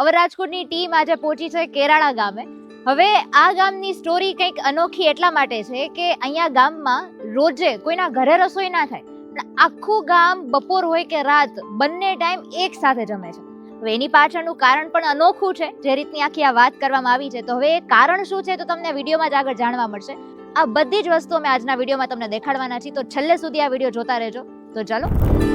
હવે રાજકોટની ટીમ આજે પહોંચી છે કેરાળા ગામે. હવે આ ગામની સ્ટોરી કંઈક અનોખી એટલા માટે છે કે અહીંયા ગામમાં રોજે કોઈના ઘરે રસોઈ ના થાય આખું ગામ બપોર હોય કે રાત બંને ટાઈમ એક સાથે જમે છે. હવે એની પાછળનું કારણ પણ અનોખું છે, જે રીતની આખી આ વાત કરવામાં આવી છે. તો હવે એ કારણ શું છે તો તમને વિડીયોમાં જ આગળ જાણવા મળશે. આ બધી જ વસ્તુ અમે આજના વિડીયોમાં તમને દેખાડવાના છીએ, તો છેલ્લે સુધી આ વીડિયો જોતા રહેજો. તો ચાલો.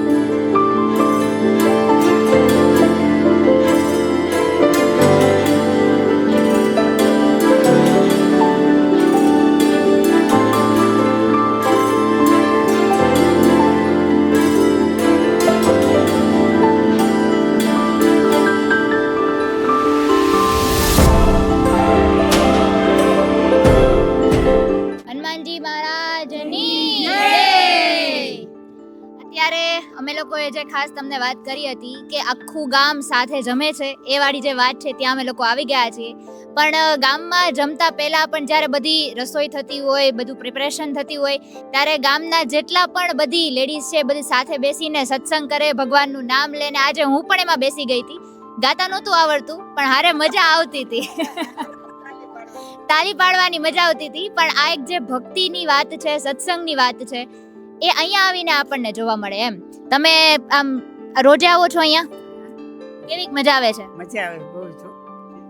તમને વાત કરી હતી કે આખું ગામ સાથે જમે છે, એ વાળી જે વાત છે ત્યાં અમે લોકો આવી ગયા છીએ. પણ ગામમાં જમતા પહેલા પણ જ્યારે બધી રસોઈ થતી હોય, બધું પ્રિપરેશન થતી હોય, ત્યારે ગામના જેટલા પણ બધી લેડીઝ છે, બધી સાથે બેસીને સત્સંગ કરે, ભગવાનનું નામ લઈને આજે હું પણ એમાં બેસી ગઈ હતી. ગાતા નહોતું આવડતું, પણ હારે મજા આવતી હતી. તાળી પાડવાની મજા આવતી હતી, પણ આ એક જે ભક્તિની વાત છે, સત્સંગની વાત છે, એ અહીંયા આવીને આપણને જોવા મળે એમ. તમે, આમ રોજે આવો છો અહીંયા? કેવી મજા આવે છે? મજા આવે બહુ છો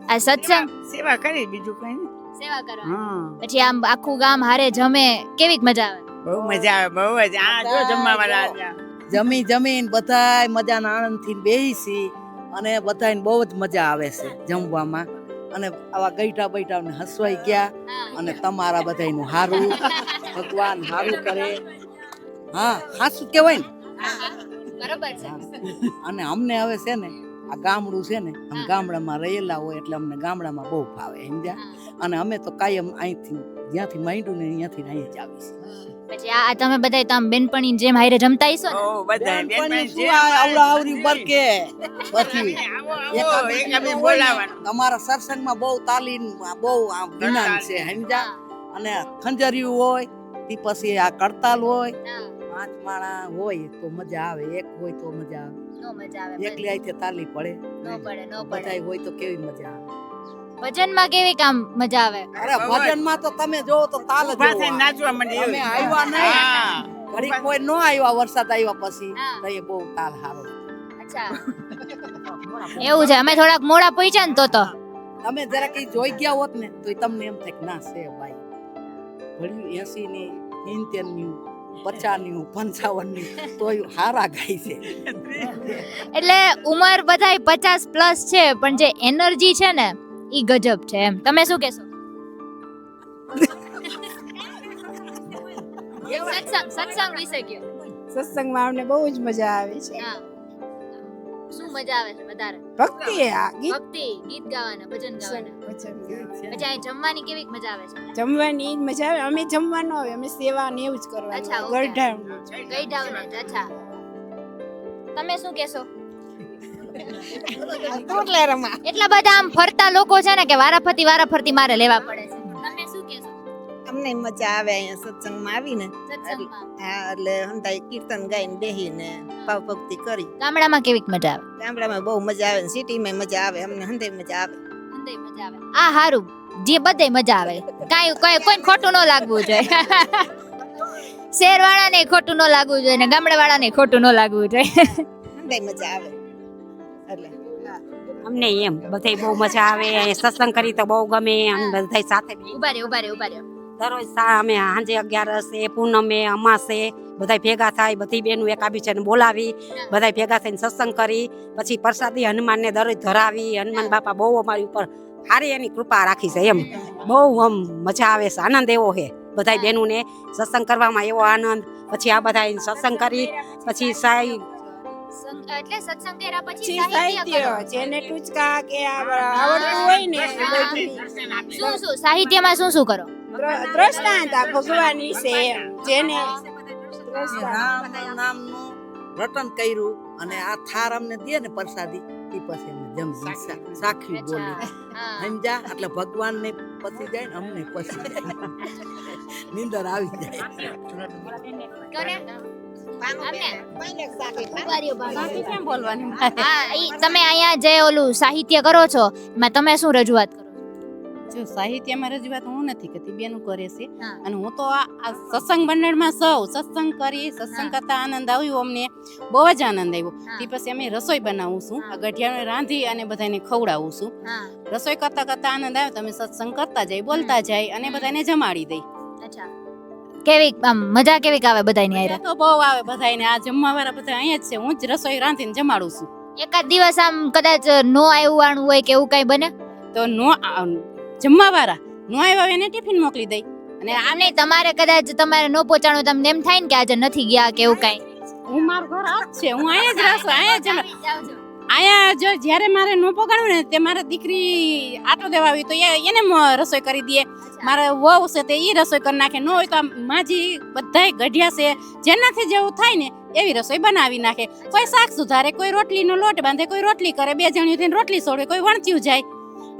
આ સત્સંગ? સેવા કરી બીજું કઈ નહીં. સેવા કરવા હા. પછી આમ આખું ગામ હારે જમે કેવી મજા આવે? બહુ મજા આવે બહુ જ. આ જો જમવા વાળા જમી જમીન બધાય મજાના આનંદથી બેસી અને બધાને બહુ જ મજા આવે છે જમવામાં. અને આવા ગઈઠા બૈઠા હસવાઈ ગયા અને તમારા બધાનું હારું ભગવાન હારું કરે. હા હાસું કહેવાય ને? બરોબર છે. અને અમને હવે છે ને આ ગામડું છે ને આમ ગામડામાં રહેલા હોય એટલે અમને ગામડામાં બહુ ફાવે સમજ્યા? અને અમે તો કાયમ અહીંથી જ્યાંથી માંડ્યું ને ત્યાંથી અહીં જ આવીશું પછી આ આ તમે બધા તો બેનપણી જેમ હારે જમતા હશો ને? બધા બેનપણી આવડા બરકે પછી આવો, આવો. તમારા સત્સંગમાં બહુ તાલીમ બહુ આમ છે સમજ્યા? અને ખંજરિયું હોય તે પછી આ કડતાલ હોય. પાંચ માણા હોય તો મજા આવે એક હોય તો મજા આવે. નો મજા આવે એકલી આઈથી તાલી પડે નો પડે નો પડે. બધાય હોય તો કેવી મજા આવે? ભજનમાં કેવી કામ મજા આવે? અરે ભજનમાં તો તમે જોવો તો તાલ જ નાચવા માંડી અમે આવ્યા નહીં. ઘડી કોઈ નો આવ્યા વરસાદ આવ્યા પછી તો એ બહુ તાલ હારો. અચ્છા. એવું છે અમે થોડાક મોડા પહોંચ્યા ને તો તો. તમે જરા કઈ જોઈ ગયા હોત ને તો તમને એમ થાય કે ના છે ભાઈ. ભણ્યું એસી ની ઇન્તેર ની પચાસ પંચાવનની તોય હારા ગાય છે. એટલે ઉંમર બધાય પચાસ પ્લસ છે પણ જે એનર્જી છે ને ઈ ગજબ છે એમ. તમે શું કહેશો? સત્સંગ સત્સંગ વિશે કયો? સત્સંગમાં અમને બહુ જ મજા આવે છે. શું મજા આવે છે વધારે. ભક્તિ આ ગીત? ભક્તિ ગીત ગાવાના ભજન ગાવાના. પછી અહીં જમવાની કેવી મજા આવે છે? જમવાની મજા આવે. અમે જમવાનું આવે અમે સેવા ને એવું જ કરવાનું અચ્છા ગરઢાનું. ગઈઢાવને અચ્છા. તમે શું કહેશો? એટલા બધા આમ ફરતા લોકો છે ને કે વારાફરતી વારાફરતી મારે લેવા પડે છે. અમને મજા આવે અહીંયા સત્સંગમાં આવીને? હા એટલે હંતાઈ કીર્તન ગાઈને બેહીને ભાવ ભક્તિ કરી. ગામડામાં કેવીક મજા આવે? ગામડામાં બહુ મજા આવે સિટીમાં મજા આવે અમને હંધાઈ મજા આવે. અંદે મજા આવે. આ હારું. જે બધે મજા આવે. કાંઈ કોઈ કોઈ ખોટું ન લાગવું જોઈએ. શહેરવાળાને ખોટું ન લાગવું જોઈએ ને ગામડા વાળાને ખોટું ન લાગવું જોઈએ. હંધાઈ મજા આવે. એટલે અમને એમ બધાય બહુ મજા આવે સત્સંગ કરી તો બહુ ગમે અમે બધાય સાથે ઊભા રે ઊભા રે ઊભા રે દરરોજ સા અમે સાંજે અગિયારસે પૂનમે અમાસે બધાય ભેગા થાય બધી બેનું એકાબીજાને બોલાવી બધાય ભેગા થઈને સત્સંગ કરી પછી પ્રસાદી હનુમાનને દરરોજ ધરાવી હનુમાન બાપા બહુ અમારી ઉપર સારી એની કૃપા રાખી છે એમ. બહુ આમ મજા આવે છે આનંદ એવો છે. બધાય બેનુને સત્સંગ કરવામાં એવો આનંદ પછી આ બધા સત્સંગ કરી પછી સાઈ એટલે સત્સંગ કર્યા પછી પછી સાહિત્ય જેને ટૂચકા કે આવડતું હોય ને શું શું સાહિત્યમાં શું શું કરો? દ્રષ્ટાંત આ ભગવાન વિશે જેને નામનું રટન કર્યું અને આ થાર અમને દે ને પ્રસાદી એ પછી અમે જમી સાખી બોલી. સમજા એટલે ભગવાન ને પતી જાય ને અમને પતી જાય. નીંદર આવી જાય. તમે અહીંયા જે ઓલું સાહિત્ય કરો છો તમે શું રજૂઆત કરો? જો સાહિત્યમાં રજૂઆત હું નથી કરતી બેનું કરે છે અને હું તો આ સત્સંગ મંડળમાં સૌ સત્સંગ કરી સત્સંગ કરતા આનંદ આવ્યો અમને. બહુ જ આનંદ આવ્યો. તે પછી અમે રસોઈ બનાવું છું. આ ગઠિયાને રાંધી અને બધાને ખવડાવું છું. રસોઈ કરતા કરતા આનંદ આવ્યો તો અમે સત્સંગ કરતા જાય બોલતા જાય અને બધાને જમાડી દઈ. અચ્છા. કેવી આમ મજા કેવી આવે બધાની આયરા? તો બહુ આવે બધાને આ જમવા વાળા બધા અહીંયા જ છે. હું જ રસોઈ રાંધીને જમાડું છું. એકાદ દિવસ આમ કદાચ નો આવ્યું હોય કે એવું કઈ બને? તો નો આ- જમવા વાળા નો આવ્યા એને ટિફિન મોકલી દઈ. અને આમ નહીં તમારે કદાચ તમારે નો પહોંચાડવું તમને એમ થાય ને કે આજે નથી ગયા કે એવું કઈ. હું મારું ઘર આ જ છે હું અહીંયા જ રસોઈ અહીંયા જ અહીંયા જો જ્યારે મારે નો પગાડવું ને તે મારે દીકરી આટો દેવા આવી તો એ- એને રસોઈ કરી દે મારે વહુ છે તે એ રસોઈ કરી નાખે. ન હોય તો માજી બધાય ગઢિયા છે જેનાથી જેવું થાય ને એવી રસોઈ બનાવી નાખે. કોઈ શાક સુધારે કોઈ રોટલીનો લોટ બાંધે કોઈ રોટલી કરે બે જણ્યું થઈને રોટલી સોડે કોઈ વણચ્યું જાય.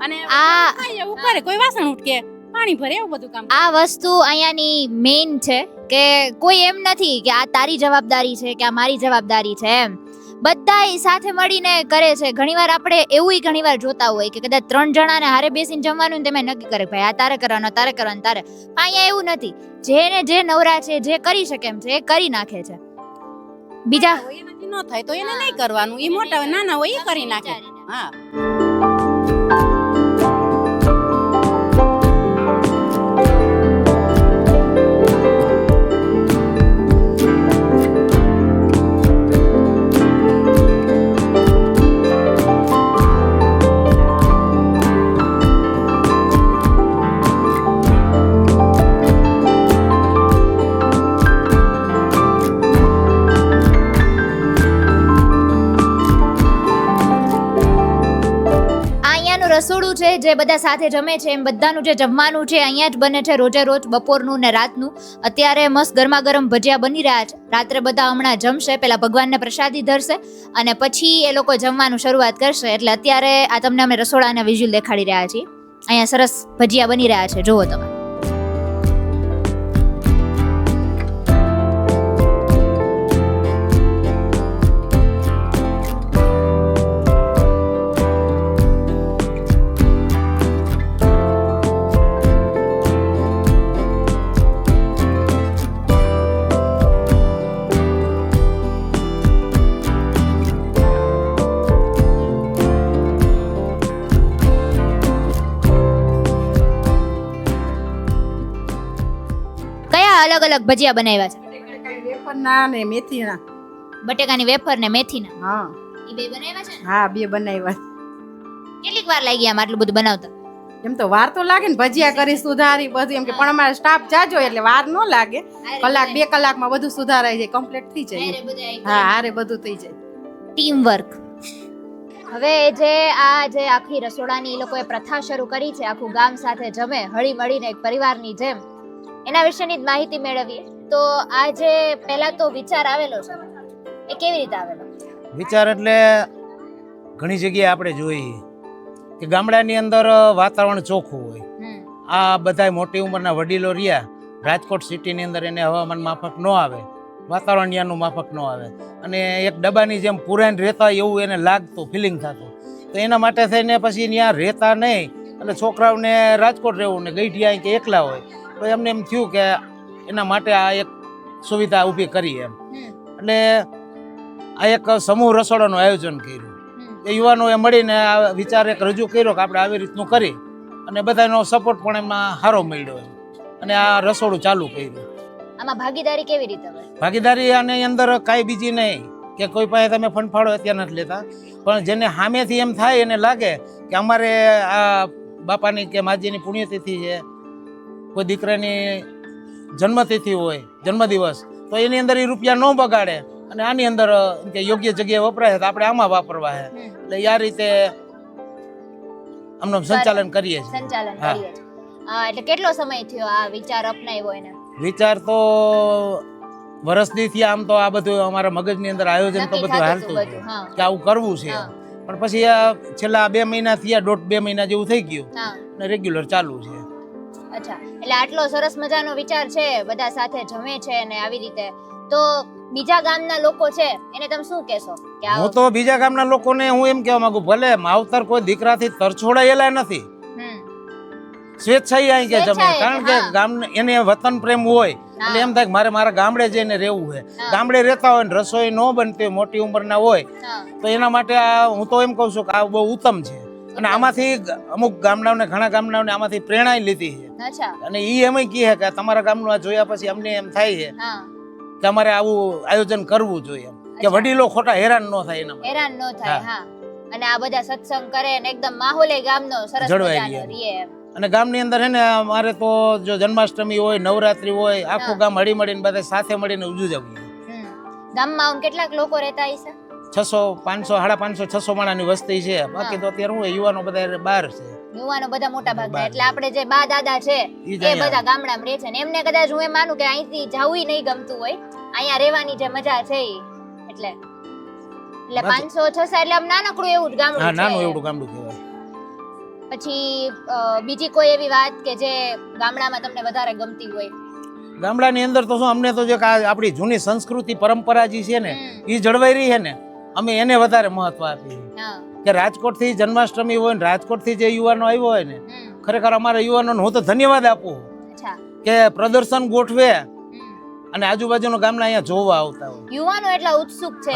અને આ એવું કરે. કોઈ વાસણ ઉટકે. પાણી ભરે એવું બધું કામ. આ વસ્તુ અહીંયાની મેઇન છે કે કોઈ એમ નથી કે આ તારી જવાબદારી છે કે આ મારી જવાબદારી છે એમ. બધા સાથે મળીને કરે છે. ઘણીવાર આપણે એવું ઘણીવાર જોતા હોય કે કદાચ ત્રણ જણાને હારે બેસીને જમવાનું તમે નક્કી કરે ભાઈ આ તારે કરવાનો તારે કરવાનું તારે. પણ અહીંયા એવું નથી. જેને જે નવરા છે જે કરી શકે એમ છે એ કરી નાખે છે. બીજા ન થાય તો એને નહીં કરવાનું. એ મોટા નાના હોય એ કરી નાખે. હા. રસોડું છે જે બધા સાથે જમે છે, એમ બધાનું જે જમવાનું છે, અહીંયા જ બને છે રોજે રોજ, બપોરનું ને રાતનું. અત્યારે મસ્ત ગરમા ગરમ ભજીયા બની રહ્યા છે. રાત્રે બધા હમણાં જમશે, પહેલાં ભગવાનને પ્રસાદી ધરશે અને પછી એ લોકો જમવાનું શરૂઆત કરશે. એટલે અત્યારે આ તમને અમે રસોડાના વિઝ્યુઅલ દેખાડી રહ્યા છીએ. અહીંયા સરસ ભજીયા બની રહ્યા છે. જુઓ તમે. ભજીયા બનાવ્યા છે. વેફરના ને મેથીના. બટેકાની વેફર ને મેથીના. હા. એ બે બનાવ્યા છે હા બે બનાવ્યા. કેટલીક વાર લાગી આમ આટલું બધું બનાવતા? એમ તો વાર તો લાગે ને ભજીયા કરી સુધારી બધું એમ કે પણ અમારે સ્ટાફ જાજો એટલે વાર ન લાગે. કલાક બે કલાકમાં બધું સુધારાઈ જાય કમ્પ્લીટ થઈ જાય હા હારે બધું થઈ જાય. ટીમ વર્ક હવે જે આ જે આખી રસોડાની એ લોકોએ પ્રથા શરૂ કરી છે આખું ગામ સાથે જમે હળી મળીને એક પરિવારની જેમ. એના વિશેની જ માહિતી મેળવીએ. તો આ જે પહેલા તો વિચાર આવેલો છે એ કેવી રીતે આવેલો? વિચાર એટલે ઘણી જગ્યાએ આપણે જોઈએ કે ગામડાની અંદર વાતાવરણ ચોખ્ખું હોય. આ બધા મોટી ઉંમરના વડીલો રહ્યા રાજકોટ સિટીની અંદર એને હવામાન માફક ન આવે વાતાવરણ ત્યાંનું માફક ન આવે. અને એક ડબ્બાની જેમ પુરાણ રહેતા એવું એને લાગતું ફિલિંગ થતું. તો એના માટે થઈને પછી ત્યાં રહેતા નહીં. એટલે છોકરાઓને રાજકોટ રહેવું ને ગઈઠિયા અહીં કે એકલા હોય. તો એમને એમ થયું કે એના માટે આ એક સુવિધા ઊભી કરી એમ. એટલે આ એક સમૂહ રસોડાનું આયોજન કર્યું. એ યુવાનોએ મળીને આ વિચાર એક રજૂ કર્યો કે આપણે આવી રીતનું કરી અને બધાનો સપોર્ટ પણ એમાં સારો મળ્યો અને આ રસોડું ચાલુ કર્યું. આમાં ભાગીદારી કેવી રીતે ભાગીદારી આની અંદર કાંઈ બીજી નહીં કે કોઈ પાસે તમે ફંડફાળો અત્યારે નથી લેતા. પણ જેને સામેથી એમ થાય એને લાગે કે અમારે આ બાપાની કે માજીની પુણ્યતિથિ છે કોઈ દીકરાની જન્મતિથિ હોય જન્મદિવસ તો એની અંદર એ રૂપિયા ન બગાડે. અને આની અંદર કે યોગ્ય જગ્યાએ વપરાય તો આપણે આમાં વાપરવા છે. એટલે આ રીતે આમનું સંચાલન કરીએ છીએ. સંચાલન હા. કરીએ એટલે કેટલો સમય થયો આ વિચાર અપનાવ્યો એને? વિચાર તો વર્ષથી થયા આમ તો આ બધું અમારા મગજની અંદર આયોજન તો બધું હાલતું હતું. કે આવું કરવું છે. પણ પછી આ છેલ્લા બે મહિના થયા દોઢ બે મહિના જેવું થઈ ગયું. રેગ્યુલર ચાલુ છે. અચ્છા એટલે આટલો સરસ મજાનો વિચાર છે બધા સાથે જમે છે ને આવી રીતે. તો બીજા ગામના લોકો છે એને તમે શું કહેશો? કે હું તો બીજા ગામના લોકોને હું એમ કહેવા માંગુ ભલે માવતર કોઈ દીકરાથી તરછોડાયેલા નથી. સ્વેચ્છાએ અહીં કે જમે કારણ કે ગામ એને વતન પ્રેમ હોય એટલે એમ થાય કે મારે મારા ગામડે જઈને રહેવું છે. ગામડે રહેતા હોય ને રસોઈ ન બનતી હોય મોટી ઉંમરના હોય તો એના માટે આ હું તો એમ કહું છું કે આ બહુ ઉત્તમ છે. અને આમાંથી અમુક ગામડાઓને ઘણા ગામડાઓને આમાંથી પ્રેરણા લીધી છે. અને એ એમ કહે કે તમારા ગામનું આ જોયા પછી અમને એમ થાય છે તમારે આવું આયોજન કરવું જોઈએ કે વડીલો ખોટા હેરાન ન થાય એના હેરાન ન થાય હા. અને આ બધા સત્સંગ કરે અને એકદમ માહોલે ગામનો સરસ જળવાઈ મજાનો. રીએ અને ગામની અંદર હે ને અમારે તો જો જન્માષ્ટમી હોય નવરાત્રી હોય આખું ગામ હળી મળીને બધા સાથે મળીને ઉજવીએ હમ. ગામમાં કેટલાક લોકો રહેતા હશે? છસો પાંચસો સાડા પાંચસો છસો માણાની વસ્તી છે. બાકી તો અત્યારે હું યુવાનો બધા બહાર છે. યુવાનો બધા મોટા ભાગના એટલે આપણે જે બા દાદા છે એ બધા ગામડામાં રહે છે ને એમને કદાચ હું એમ માનું કે અહીંથી જવું નહીં ગમતું હોય. અહીંયા રહેવાની જે મજા છે એટલે એટલે પાંચસો છસો એટલે આમ નાનકડું એવું જ ગામડું નાનું એવું ગામડું કહેવાય. પછી બીજી કોઈ એવી વાત કે જે ગામડામાં તમને વધારે ગમતી હોય? ગામડાની અંદર તો શું અમને તો જે આપણી જૂની સંસ્કૃતિ પરંપરા જે છે ને એ જળવાઈ રહી છે ને. અમે એને વધારે મહત્વ આપીએ. કે રાજકોટથી જન્માષ્ટમી હોય ને રાજકોટથી જે યુવાનો આવ્યો હોય ને ખરેખર અમારા યુવાનોને હું તો ધન્યવાદ આપું. કે પ્રદર્શન ગોઠવે. અને આજુબાજુના ગામના અહીંયા જોવા આવતા હોય. યુવાનો એટલા ઉત્સુક છે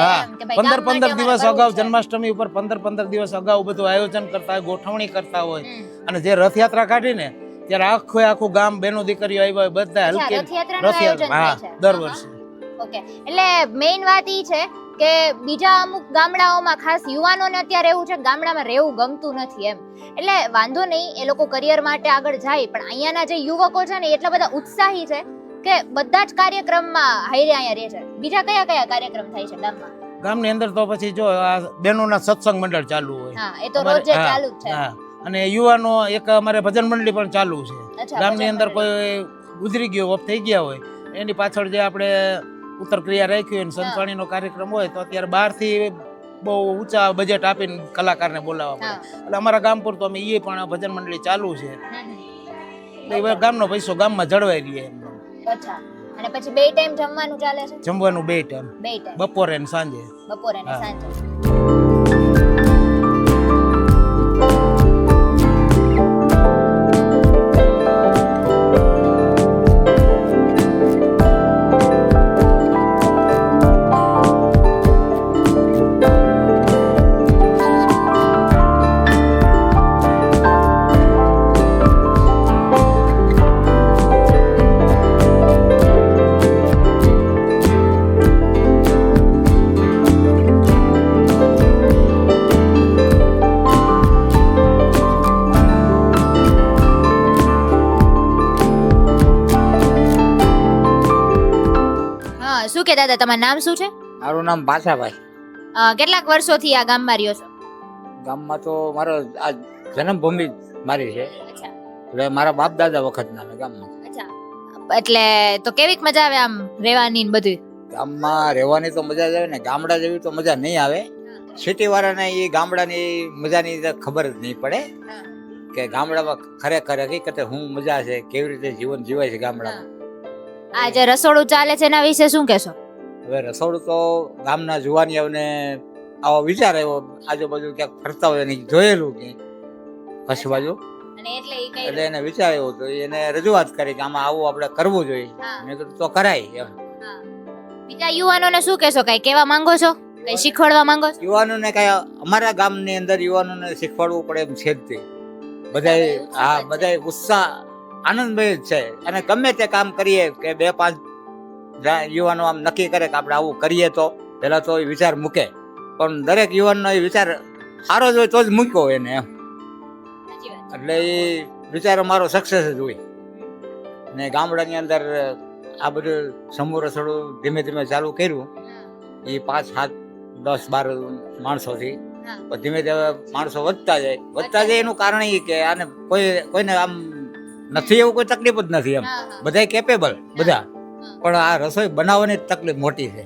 પંદર પંદર દિવસ અગાઉ જન્માષ્ટમી ઉપર પંદર પંદર દિવસ અગાઉ બધું આયોજન કરતા હોય ગોઠવણી કરતા હોય. અને જે રથયાત્રા કાઢીને ત્યારે આખું આખું ગામ બેનો દીકરીઓ આવ્યા હોય બધા હલકે રથયાત્રા. હા દર વર્ષે. ઓકે. એટલે મેઇન વાત ઈ છે કે બીજા અમુક ગામડાઓમાં ખાસ યુવાનોને અત્યારે એવું છે ગામડામાં રહેવું ગમતું નથી એમ. એટલે વાંધો નહીં એ લોકો કરિયર માટે આગળ જાય પણ અહીંયાના જે યુવકો છે ને એટલા બધા ઉત્સાહી છે કે બધા જ કાર્યક્રમમાં હાઈરે અહીંયા રહે છે. બીજા કયા કયા કાર્યક્રમ થાય છે ગામમાં? ગામની અંદર તો પછી જો આ બહેનોના સત્સંગ મંડળ ચાલુ હોય. હા એ તો રોજે ચાલુ જ છે. અને યુવાનો એક અમારે ભજન મંડળી પણ ચાલુ છે. ગામની અંદર કોઈ ગુજરી ગયો ઓફ થઈ ગયા હોય એની પાછળ જે આપણે ઉત્તર ક્રિયા રાખી હોય સંતવાણીનો કાર્યક્રમ હોય તો અત્યારે બહારથી બહુ ઊંચા બજેટ આપીને કલાકારને બોલાવવા પડે. એટલે અમારા ગામ પર તો અમે એ પણ ભજન મંડળી ચાલુ છે. એટલે ગામનો પૈસો ગામમાં જળવાઈ રહે એમ. અચ્છા. અને પછી બે ટાઈમ જમવાનું ચાલે છે? જમવાનું બે ટાઈમ બે ટાઈમ બપોરે ને સાંજે. બપોરે. સાંજે. શું કે દાદા તમારું નામ શું છે? મારું નામ ભાષાભાઈ કેટલાક વર્ષોથી આ ગામમાં રહ્યો છો? ગામમાં તો મારો આ જન્મભૂમિ મારી છે. એટલે મારા બાપ દાદા વખતના મેં ગામમાં. અચ્છા. એટલે તો કેવીક મજા આવે આમ રહેવાની ને બધું ગામમાં રહેવાની તો મજા જ આવે ને ગામડા જેવી તો મજા નહીં આવે. સિટી વાળાને એ ગામડાની મજાની તો ખબર જ નહીં પડે કે ગામડામાં ખરેખર હકીકતે શું મજા છે કેવી રીતે જીવન જીવાય છે ગામડામાં. આ જે રસોડું ચાલે છે એના વિશે શું કહેશો? હવે રસોડું તો ગામના જુવાનીઓને આવો વિચાર આવ્યો. આજુબાજુ ક્યાંક ફરતા હોય ને જોયેલું કે કચ્છ બાજુ. એટલે એને વિચાર આવ્યો તો એને રજૂઆત કરી કે આમાં આવું આપણે કરવું જોઈએ. મેં કીધું તો કરાય. બીજા યુવાનોને શું કહેશો? કઈ કેવા માંગો છો? કઈ શીખવાડવા માંગો છો? યુવાનોને કઈ અમારા ગામની અંદર યુવાનોને શીખવાડવું પડે એમ છે જ તે. બધાય બધાય હા બધા બધાય ઉત્સાહ આનંદમય જ છે. અને ગમે તે કામ કરીએ કે બે પાંચ યુવાનો આમ નક્કી કરે કે આપણે આવું કરીએ તો પહેલાં તો એ વિચાર મૂકે. પણ દરેક યુવાનનો એ વિચાર સારો જ હોય તો જ મૂક્યો એને એમ. એટલે એ વિચાર મારો સક્સેસ જ હોય. ને ગામડાની અંદર આ બધું સમૂહ રસોડું ધીમે ધીમે ચાલુ કર્યું. એ પાંચ સાત દસ બાર માણસોથી. ધીમે ધીમે માણસો વધતા જાય. વધતા જાય એનું કારણ એ કે આને કોઈ કોઈને આમ નથી એવું કોઈ તકલીફ જ નથી એમ. બધાય કેપેબલ બધા. પણ આ રસોઈ બનાવવાની તકલીફ મોટી છે.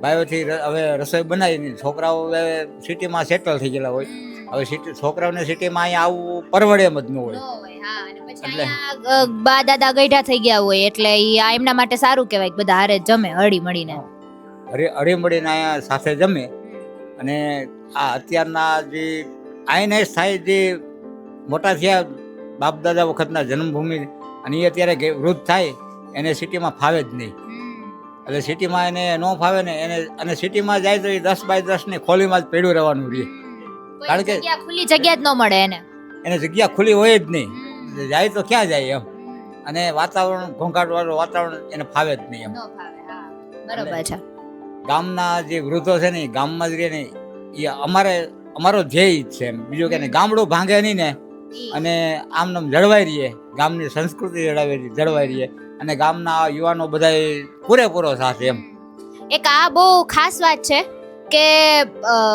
ભાઈઓથી હવે રસોઈ બનાવી છોકરાઓ હવે સિટીમાં સેટલ થઈ ગયેલા હોય. હવે સિટી છોકરાઓને સિટીમાં અહીંયા આવવું પરવડે એમ જ ન હોય. એટલે- બા દાદા ગઈઢા થઈ ગયા હોય એટલે આ એમના માટે સારું કહેવાય કે બધા હારે જમે હળી મળીને. હળી મળીને અહીંયા સાથે જમે. અને આ અત્યારના જે આઈને થાય જે મોટા થયા બાપ દાદા વખતના જન્મભૂમિ અને એ અત્યારે વૃદ્ધ થાય એને સિટીમાં ફાવે જ નહીં. એટલે સિટીમાં એને ન ફાવે ને એને અને સિટીમાં જાય તો એ દસ બાય દસની ખોલીમાં જ પડ્યું રહેવાનું રહે. કારણ કે- ખુલ્લી જગ્યા જ ન મળે એને. એને જગ્યા ખુલ્લી હોય જ નહીં. જાય તો ક્યાં જાય એમ. અને વાતાવરણ ઘોંઘાટવાળું વાતાવરણ એને ફાવે જ નહીં એમ. બરોબર છે. ગામના જે વૃદ્ધો છે ને એ ગામમાં જ રહે ને એ અમારે અમારો ધ્યેય છે એમ. બીજું કે ગામડું ભાંગે નહીં ને અને આમનામ જળવાઈ રહીએ. ગામની સંસ્કૃતિ જળવાઈ જળવાઈ રહીએ. અને ગામના યુવાનો બધા પૂરેપૂરો સાથે એમ. એક આ બહુ ખાસ વાત છે કે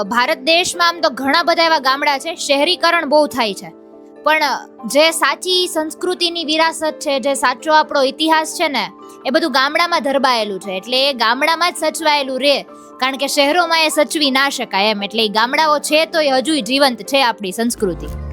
ભારત દેશમાં આમ તો ઘણા બધા એવા ગામડા છે, શહેરીકરણ બહુ થાય છે. પણ, જે સાચી સંસ્કૃતિની વિરાસત છે, જે સાચો આપણો ઇતિહાસ છે ને, એ બધું ગામડામાં ધરબાયેલું છે. એટલે એ ગામડામાં જ સચવાયેલું રહે કારણ કે શહેરોમાં એ સચવી ના શકાય એમ. એટલે એ ગામડાઓ છે તો એ હજુય જીવંત છે આપણી સંસ્કૃતિ.